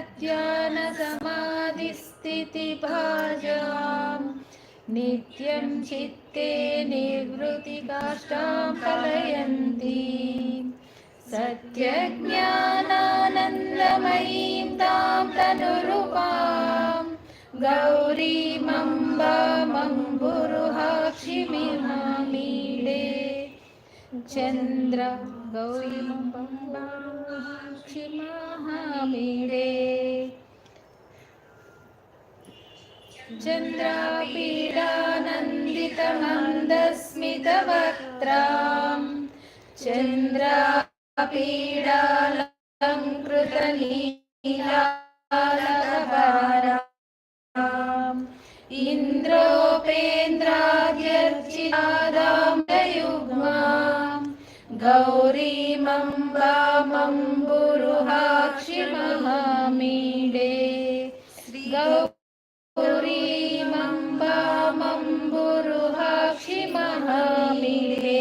ध्यानसमाधिस्थितिभाजाम् नित्यं चित्ते निवृत्तिकाष्ठां कलयन्ति। सत्यज्ञानानन्दमयीं तां तनुरूपां। गौरीमम्बामम्बुरुहाक्षिमिहामीडे चन्द्र गौरीमम्बाक्षिमहामीडे चन्द्रापीडानन्दितमन्दस्मितवक्त्राम् चन्द्रापीडालङ्कृतनीलालभराम् इन्द्रोपेन्द्राद्यर्चितादाम्बयुग्माम् गौरीमम्बामम्बुरुहाक्षिमहामीडे। गौरीमम्बामम्बुरुहाक्षिमहामीडे।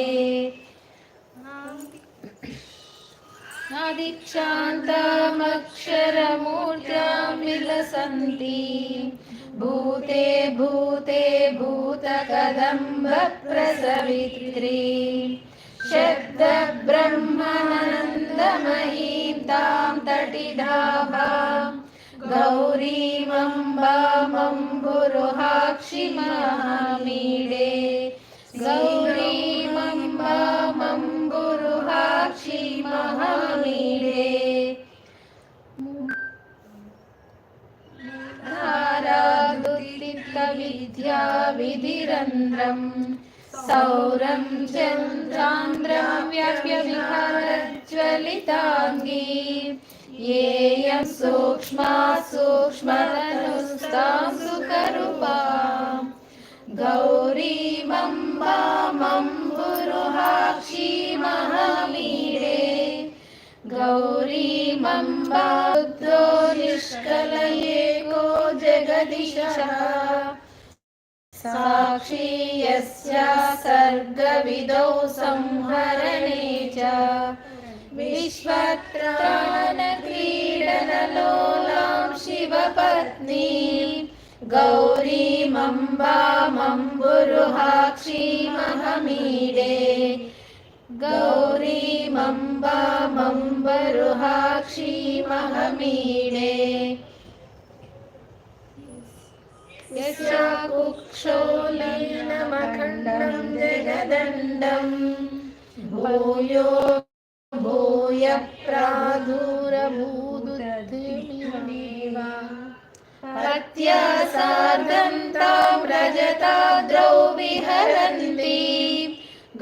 दीक्षान्तामक्षरमूर्त्यां विलसन्ति भूते भूते भूतकदम्बप्रसवित्री शब्दब्रह्मानन्दमयीं तां तटिधाभां गौरीमम्बामम्बुरुहाक्षिमहामीडे गौरीमम्बामम्बुरुहाक्षिमहामीडे धारादुदितविद्या विधिरन्ध्रम् सौरं चन्द्रान्द्रं व्यव्यविहरज्वलिताङ्गी येयं सूक्ष्मा सूक्ष्मतनुस्तां सुकरूपाम् गौरीमम्बामम्बुरुहाक्षी महामीडे गौरीमम्बाद्रो निष्कलये को जगदिशः साक्षी यस्या सर्गविदौ संहरणे च विश्वत्राणक्रीडनलोलां शिवपत्नी गौरीमम्बामम्बुरुहाक्षी महमीडे गौरीमम्बामम्बरुहाक्षी महमीडे कुक्षोलीनमखण्डं जगदण्डम् भूयो भूय प्रादुरभूदुरधिमिव पत्या सार्धं तां रजताद्रौ विहरन्ति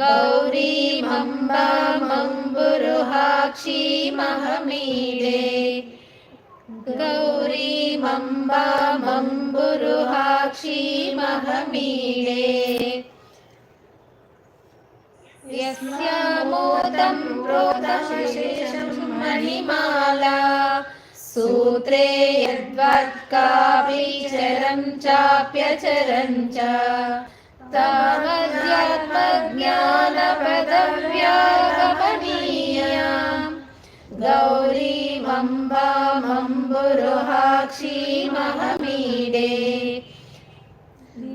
गौरीमम्बामम्बुरुहाक्षी महमीडे गौरीमम्बामम्बुरुहाक्षी महमीडे। यस्यामोदं प्रोदशेषं मणिमाला। सूत्रे यद्वत्कापीचरं चाप्यचरं च। तावद्यात्मज्ञानपदव्यागमनीयाम् गौरीमम्बामम्बुरुहाक्षी महमीडे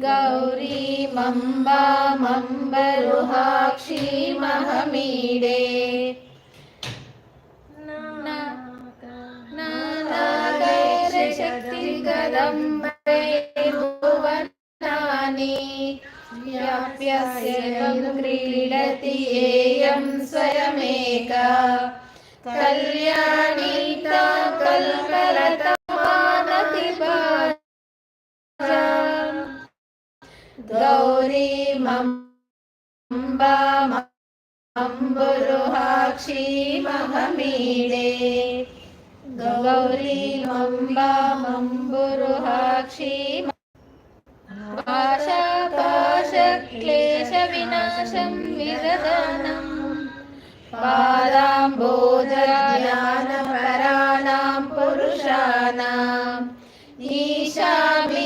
गौरीमम्बामम्बरुहाक्षी महमीडे नागैरशक्तिगदम्बे भुवनानि व्याप्यस्य क्रीडति येयं स्वयमेका। कल्याणी ता गौरीमम्बामम्बुरुहाक्षी महमीडे गौरीमम्बामम्बुरुहाक्षी पाशापाशक्लेशविनाशं विदधनम् पादाम्बोजज्ञानपराणां पुरुषाणाम् ईशामीशार्दाङ्गहरां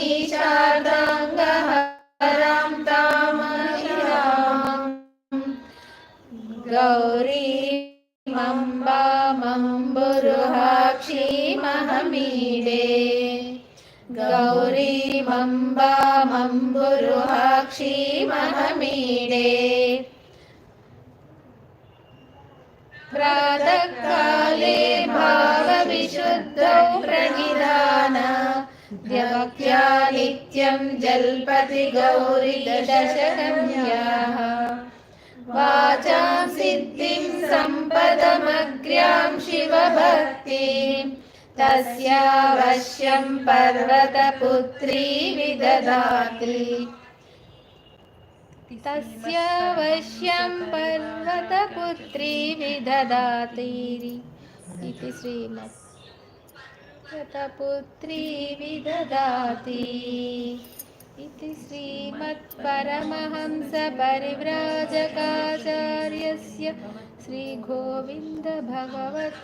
गौरीमम्बामम्बुरुहाक्षी मह गौरीमम्बामम्बुरुहाक्षीमहमीडे। प्रातःकाले भावविशुद्धौ प्रणिधान द्यवक्त्या नित्यं जल्पति गौरी दशकन्याः वाचां सिद्धिं सम्पदमग्र्यां शिवभक्तिं। तस्यावश्यं पर्वतपुत्री विदधाति। तस्यावश्यं पर्वतपुत्री विददाति इति श्रीमत् पर्वतपुत्री विददाति इति श्रीमत्परमहंसपरिव्राजकाचार्यस्य श्रीगोविन्दभगवत्